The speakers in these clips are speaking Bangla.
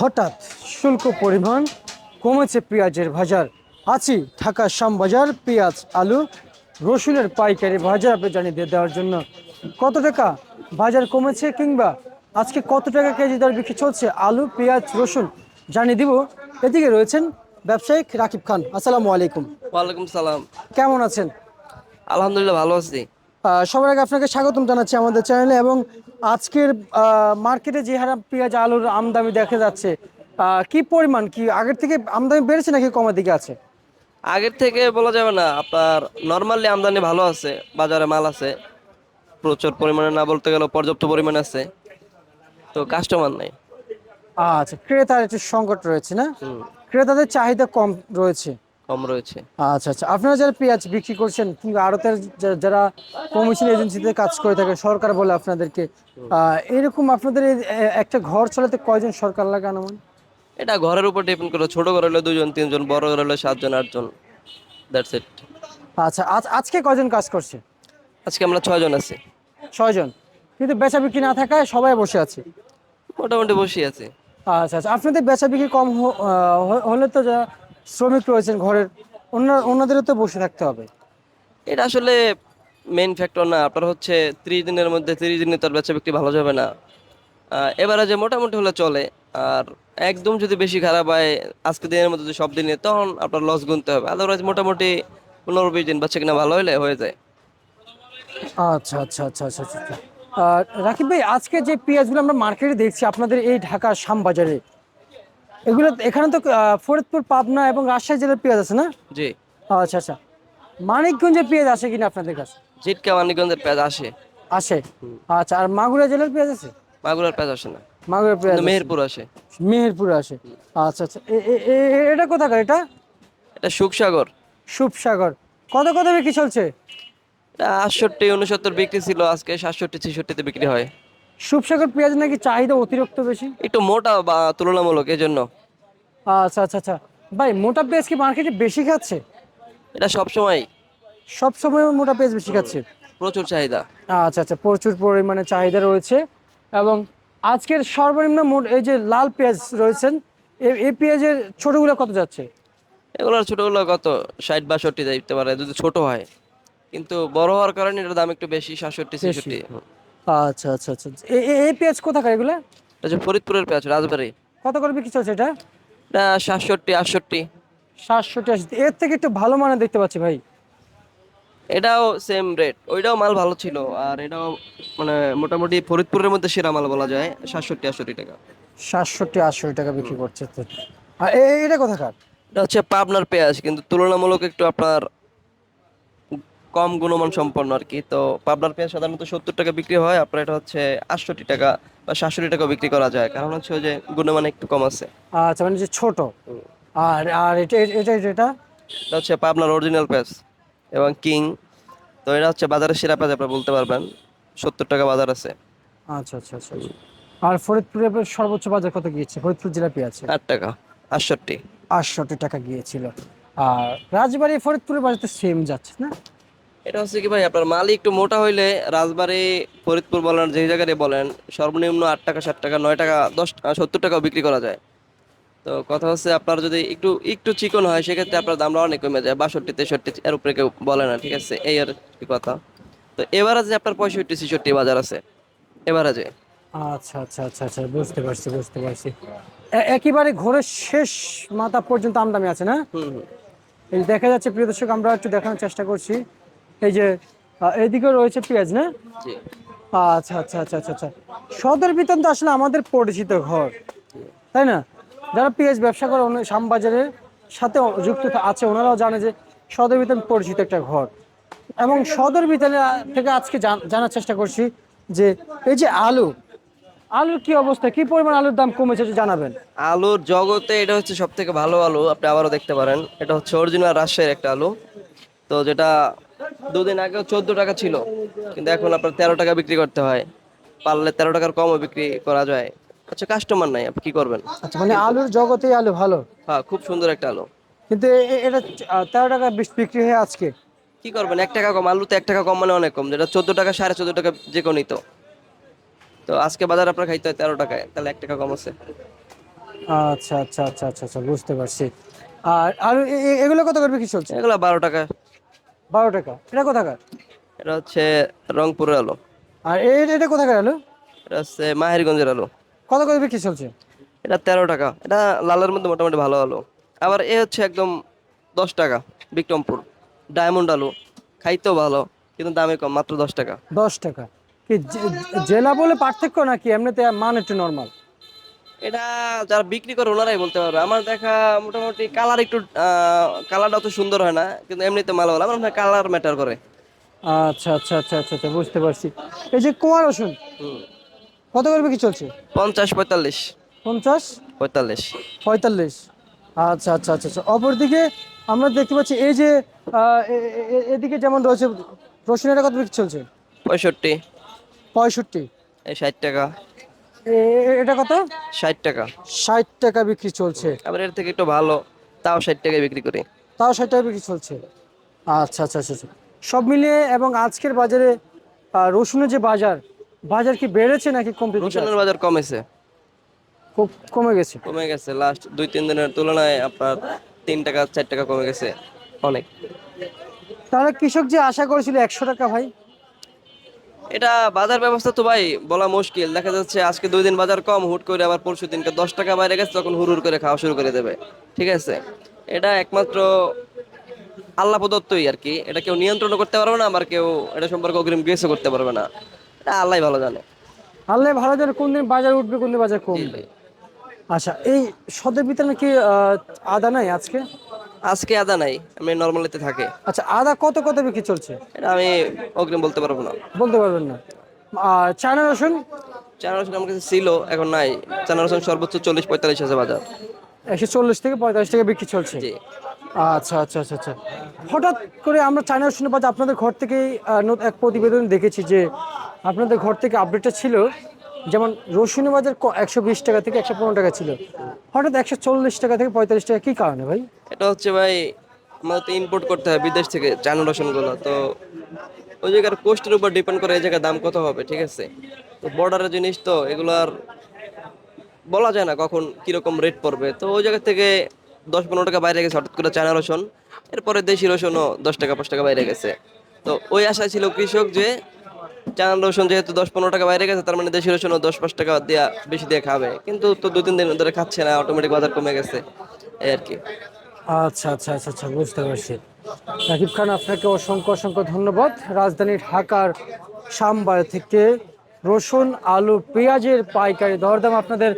হঠাৎ শুল্ক পরিমাণ কমেছে পেঁয়াজের বাজার। আছি ঢাকা শ্যামবাজার পেঁয়াজ আলু রসুনের পাইকারি বাজার আপনি জানিয়ে দিয়ে দেওয়ার জন্য। কত টাকা বাজার কমেছে কিংবা আজকে কত টাকা কেজি দর বিক্রি চলছে? আলু পেঁয়াজ রসুন জানিয়ে দিব। এদিকে রয়েছেন ব্যবসায়িক রাকিব খান। আসসালামু আলাইকুম। ওয়ালাইকুম সালাম। কেমন আছেন? আলহামদুলিল্লাহ ভালো আছি। সবার আগে আপনাকে স্বাগতম জানাচ্ছি আমাদের চ্যানেলে এবং আজকের মার্কেটে যে হারে পেঁয়াজ আলুর আমদানি দেখা যাচ্ছে কি পরিমাণ? কি আগের থেকে আমদানি বেড়েছে নাকি কমার দিকে আছে? আগের থেকে বলা যাবে না আপনার নর্মালি আমদানি ভালো আছে বাজারে মাল আছে প্রচুর পরিমাণে না বলতে গেলে পর্যাপ্ত পরিমাণে আছে তো কাস্টমার নাই। আচ্ছা ক্রেতার একটু সংকট রয়েছে না? ক্রেতাদের চাহিদা কম রয়েছে। কম রয়েছে। আচ্ছা আচ্ছা। আপনারা যারা পেঁয়াজ বিক্রি করছেন কিংবা আড়তের যারা কমিশন এজেন্সিতে কাজ করে থাকে সরকার বলে আপনাদেরকে এরকম আপনাদের একটা ঘর চালাতে কয়জন সরকার লাগানো মানে এটা ঘরের উপর ডিপেন্ড করে ছোট ঘর হলে দুজন তিনজন বড় ঘর হলে সাতজন আটজন। দ্যাটস ইট আচ্ছা আজ আজকে কয়জন কাজ করছে? আজকে আমরা ছয়জন আছি। ছয়জন। কিন্তু বেচা বিক্রি না থাকায় সবাই বসে আছে। মোটামুটি বসে আছি। আচ্ছা আচ্ছা। আপনাদের বেচা বিক্রি কম হলে তো শ্রমিক রয়েছেন ঘরের ওনাদেরও তো বসে থাকতে হবে। এটা আসলে মেইন ফ্যাক্টর না আপনার হচ্ছে ত্রিশ দিনের মধ্যে ত্রিশ দিনে তার বেচা বিক্রি ভালো যাবে না। এবারে যে মোটামুটি হলে চলে আর একদম যদি বেশি খারাপ হয় আজকে দিনের মধ্যে যদি সব দিনে তখন আপনার লস গুনতে হবে। আদারওয়াইজ মোটামুটি পনেরো বিশ দিন বাচ্চা কিনা ভালো হলে হয়ে যায়। আচ্ছা আচ্ছা আচ্ছা আচ্ছা আচ্ছা। আর রাকিব ভাই আজকে যে পেঁয়াজগুলো আমরা মার্কেটে দেখছি আপনাদের এই ঢাকা শ্যামবাজারে এগুলো এখানে তো ফরিদপুর পাবনা এবং রাজশাহী জেলার পেঁয়াজ আছে না? জি। আচ্ছা আচ্ছা। মানিকগঞ্জের পেঁয়াজ আসে কিনা আপনাদের কাছে? জিটকা মানিকগঞ্জের পেঁয়াজ আসে। আসে? আচ্ছা আর মাগুরা জেলার পেঁয়াজ আছে? মাগুরার পেঁয়াজ আসে না। মাগুরা পেঁয়াজ। মেহেরপুর আসে। মেহেরপুরে আসে। আচ্ছা আচ্ছা। এটা কোথাকার এটা? এটা সুখসাগর। সুপসাগর কত কত বিক্রি চলছে? এটা আটষট্টি উনসত্তর বিক্রি ছিল আজকে সাতষট্টি ছেষট্টিতে বিক্রি হয়। সুপসাগর পেঁয়াজ নাকি চাহিদা অতিরিক্ত বেশি? একটু মোটা বা তুলনামূলক এই জন্য আচ্ছা আচ্ছা আচ্ছা। ভাই মোটা পেঁয়াজ কি মার্কেটে বেশি খাচ্ছে? এটা সবসময় সব সময় মোটা পেঁয়াজ বেশি খাচ্ছে? প্রচুর চাহিদা। আচ্ছা আচ্ছা প্রচুর পরিমাণে চাহিদা রয়েছে এবং আজকের সর্বনিম্ন মোট এই যে লাল পেঁয়াজ রয়েছেন এই পেঁয়াজের ছোটগুলো কত যাচ্ছে? এগুলোর ছোটগুলো কত? ষাট বাষট্টি দিতে পারে যদি ছোট হয়। কিন্তু বড় হওয়ার কারণে এটার দাম একটু বেশি সাতষট্টি ছেষট্টি। আচ্ছা আচ্ছা আচ্ছা। এই পেঁয়াজ কোথাকার এগুলো? এটা হচ্ছে ফরিদপুরের পেঁয়াজ রাজবাড়ি। কত করে বিক্রি চলছে এটা? সাতষট্টি আটষট্টি। সাতষট্টি আশি এর থেকে একটু ভালো মানে দেখতে পাচ্ছি ভাই। এটাও সেম রেট ওইটাও মাল ভালো ছিল। আর এটাও মানে মোটামুটি ফরিদপুরের মধ্যে সেরা মাল বলা যায়। সাতষট্টি আটষট্টি টাকা। সাতষট্টি আটষট্টি টাকা বিক্রি করছে। তো। আর এটা কোথাকার? এটা হচ্ছে পাবনার পেঁয়াজ। কিন্তু তুলনামূলক একটু আপনার কম গুণমান সম্পন্ন আর কি। তো পাবনার পেঁয়াজ সাধারণত সত্তর টাকা বিক্রি হয় আপনার এটা হচ্ছে আটষট্টি টাকা বা সাতষট্টি টাকা বিক্রি করা যায়। কারণ হচ্ছে যে গুণমান একটু কম আছে। আচ্ছা মানে যে ছোট। আর আর এটা এটা এটা? এটা হচ্ছে পাবনার অরিজিনাল পেঁয়াজ এবং কিং। তো এটা হচ্ছে বাজারের সেরা পেঁয়াজ আপনি বলতে পারবেন। সত্তর টাকা বাজার আছে। আচ্ছা আচ্ছা আচ্ছা আচ্ছা। আর ফরিদপুরের সর্বোচ্চ বাজার কত গিয়েছে? ফরিদপুর জেলা পেঁয়াজ? আট টাকা আটষট্টি। আটষট্টি টাকা গিয়েছিল। আর রাজবাড়ি ফরিদপুরের বাজার তো সেম যাচ্ছে না? এটা হচ্ছে কি ভাই আপনার মালই একটু মোটা হইলে রাজবাড়ি ফরিদপুর বলেন যে জায়গায় বলেন সর্বনিম্ন আট টাকা ষাট টাকা নয় টাকা দশ সত্তর টাকাও বিক্রি করা যায়। তো কথা হচ্ছে আপনার যদি একটু একটু চিকন হয় সেক্ষেত্রে আপনার দামটা অনেক কমে যায় বাষট্টি তেষট্টি এর উপরে কেউ বলে না ঠিক আছে? এই আর কি কথা। তো এবার আছে আপনার পঁয়ষট্টি ছেষট্টি বাজার আছে এবার আছে আচ্ছা আচ্ছা আচ্ছা আচ্ছা বুঝতে পারছি বুঝতে পারছি। একেবারে ঘোরের শেষ মাথা পর্যন্ত আমদামি আছে না? দেখা যাচ্ছে প্রিয় দর্শক আমরা একটু দেখানোর চেষ্টা করছি। এই যে এইদিকেও রয়েছে পেঁয়াজ না? আচ্ছা আচ্ছা আচ্ছা আচ্ছা আচ্ছা। সদর বিতান তো আসলে আমাদের পরিচিত ঘর তাই না? যারা পেঁয়াজ ব্যবসা করে শ্যামবাজারের সাথে যুক্ত আছে ওনারাও জানে যে সদর বিতান পরিচিত একটা ঘর। এবং সদর বিতানে থেকে আজকে জানার চেষ্টা করছি যে এই যে আলু আলুর কি অবস্থা? কি পরিমাণ আলুর দাম কমেছে জানাবেন। আলুর জগতে এটা হচ্ছে সব থেকে ভালো আলু আপনি আবারও দেখতে পারেন। এটা হচ্ছে অরিজিনাল রাজশাহীর একটা আলু। তো যেটা দুদিন আগেও চোদ্দ টাকা ছিল কিন্তু এখন আপনার তেরো টাকা বিক্রি করতে হয়। পারলে তেরো টাকার কমও বিক্রি করা যায়। আচ্ছা কাস্টমার নাই আপনি কি করবেন? আচ্ছা মানে আলুর জগতেই আলু ভালো। হ্যাঁ খুব সুন্দর একটা আলু। কিন্তু এটা তেরো টাকা বিক্রি হয়ে আজকে। কি করবেন? এক টাকা কম আলুতে এক টাকা কম মানে অনেক কম। যেটা চোদ্দ টাকা সাড়ে চোদ্দ টাকা যে কোনো নিত। তো আজকে বাজার আপনার খাইতে হয় তেরো টাকায় তাহলে এক টাকা কম আছে। আচ্ছা আচ্ছা আচ্ছা আচ্ছা আচ্ছা বুঝতে পারছি। আর আর এগুলো কত করে বিক্রি চলছে? এগুলো বারো টাকা। বারো টাকা। এটা কোথাকার? এটা হচ্ছে রংপুরের আলু। আর এ- এটা কোথাকার আলু? এটা হচ্ছে মাহেরগঞ্জের আলু। কত করে বিক্রি চলছে? এটা তেরো টাকা। এটা লালের মধ্যে মোটামুটি ভালো আলু। আবার এ হচ্ছে একদম দশ টাকা বিক্রমপুর। ডায়মন্ড আলু। খাইতেও ভালো কিন্তু দামে কম মাত্র দশ টাকা। দশ টাকা। কি জেলা বলে পার্থক্য নাকি? এমনিতে মান একটু নর্মাল এটা যারা বিক্রি করে ওনারাই বলতে পারবে। আমার দেখা মোটামুটি কালার একটু কালারটা অত সুন্দর হয় না কিন্তু এমনিতে মাল ভালো আমার কালার ম্যাটার করে। আচ্ছা আচ্ছা আচ্ছা আচ্ছা আচ্ছা বুঝতে পারছি। এই যে কুয়া রসুন কত করে বিক্রি চলছে? পঞ্চাশ পঁয়তাল্লিশ। পঞ্চাশ? পঁয়তাল্লিশ। পঁয়তাল্লিশ। আচ্ছা আচ্ছা আচ্ছা আচ্ছা। অপরদিকে আমরা দেখতে পাচ্ছি এই যে এদিকে যেমন রয়েছে রসুনের কত বিক্রি চলছে? পঁয়ষট্টি। পঁয়ষট্টি। এই ষাট টাকা। এটা কত? ষাট টাকা। ষাট টাকা বিক্রি চলছে। আবার এর থেকে একটু ভালো তাও ষাট টাকায় বিক্রি করি। তাও ষাট টাকা বিক্রি চলছে। আচ্ছা আচ্ছা আচ্ছা আচ্ছা। সব মিলিয়ে এবং আজকের বাজারে রসুনের যে বাজার বাজার কি বেড়েছে নাকি কমতে রসুনের বাজার কমেছে। খুব কমে গেছে। কমে গেছে। লাস্ট দুই তিন দিনের তুলনায় আপনার তিন টাকা চার টাকা কমে গেছে। অনেক। তাহলে কৃষক যে আশা করেছিল একশো টাকা ভাই এটা বাজার ব্যবস্থা তো ভাই বলা মুশকিল। দেখা যাচ্ছে আজকে দুই দিন বাজার কম হুট করে আবার পরশু দিনকে দশ টাকা বাইরে গেছে তখন হুড় হুড় করে খাওয়া শুরু করে দেবে। ঠিক আছে? এটা একমাত্র আল্লাহ প্রদত্তই আর কি। এটা কেউ নিয়ন্ত্রণ করতে পারবে না আবার কেউ এটা সম্পর্কে অগ্রিম গেসও করতে পারবে না। এটা আল্লাহ ভালো জানে। আল্লাহ ভালো জানে কোন দিন বাজার উঠবে কোন দিন বাজার কমবে। আচ্ছা এই সদের ভিতরে কি আদা নাই আজকে? আজকে আদা নাই আমি নর্মালিতে থাকে। আচ্ছা আদা কত কত বিক্রি চলছে? এটা আমি অগ্রিম বলতে পারব না। বলতে পারবেন না। আর চায়না রসুন? চানা রসুন আমার কাছে ছিল এখন নাই। চানা রসুন সর্বোচ্চ চল্লিশ পঁয়তাল্লিশ আছে বাজার। একশো চল্লিশ থেকে পঁয়তাল্লিশ টাকা বিক্রি চলছে। জি। আচ্ছা আচ্ছা আচ্ছা আচ্ছা। হঠাৎ করে আমরা চায়না রসুনের বাজার আপনাদের ঘর থেকেই আহ, এক প্রতিবেদন দেখেছি যে আপনাদের ঘর থেকে আপডেটটা ছিল। যেমন রসুনের বাজার একশো বিশ টাকা থেকে একশো পনেরো টাকা ছিল। হঠাৎ একশো চল্লিশ টাকা থেকে পঁয়তাল্লিশ টাকা, কী কারণে ভাই? এটা হচ্ছে ভাই, আমাদের তো ইম্পোর্ট করতে হয় বিদেশ থেকে চায়না রসুনগুলো, তো ওই জায়গার কোস্টের উপর ডিপেন্ড করে এই জায়গায় দাম কত হবে, ঠিক আছে? তো বর্ডারের জিনিস তো, এগুলো আর বলা যায় না কখন কীরকম রেট পড়বে। তো ওই জায়গা থেকে দশ পনেরো টাকা বাইরে গেছে, হঠাৎ করে চায়না রসুন, এরপরে দেশি রসুনও দশ টাকা, পাঁচ টাকা বাইরে গেছে। তো ওই আশায় ছিল কৃষক যে চায়না রসুন যেহেতু দশ পনেরো টাকা বাইরে গেছে, তার মানে দেশি রসুনও দশ পাঁচ টাকা দেওয়া বেশি দিয়ে খাবে। কিন্তু তো দু তিন দিন ধরে খাচ্ছে না অটোমেটিক বাজার কমে গেছে, এই আর কি। আচ্ছা আচ্ছা আচ্ছা আচ্ছা বুঝতে পারছি। রাকিব খান, আপনাকে অসংখ্য অসংখ্য ধন্যবাদ। রাজধানী ঢাকার সামবার থেকে রসুন, আলু, পেঁয়াজের পাইকারি দরদাম আপনাদের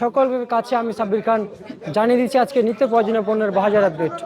সকলের কাছে আমি সাব্বির খান জানিয়ে দিচ্ছি আজকে নিত্য প্রয়োজনীয় পণ্যের বাজার আপডেট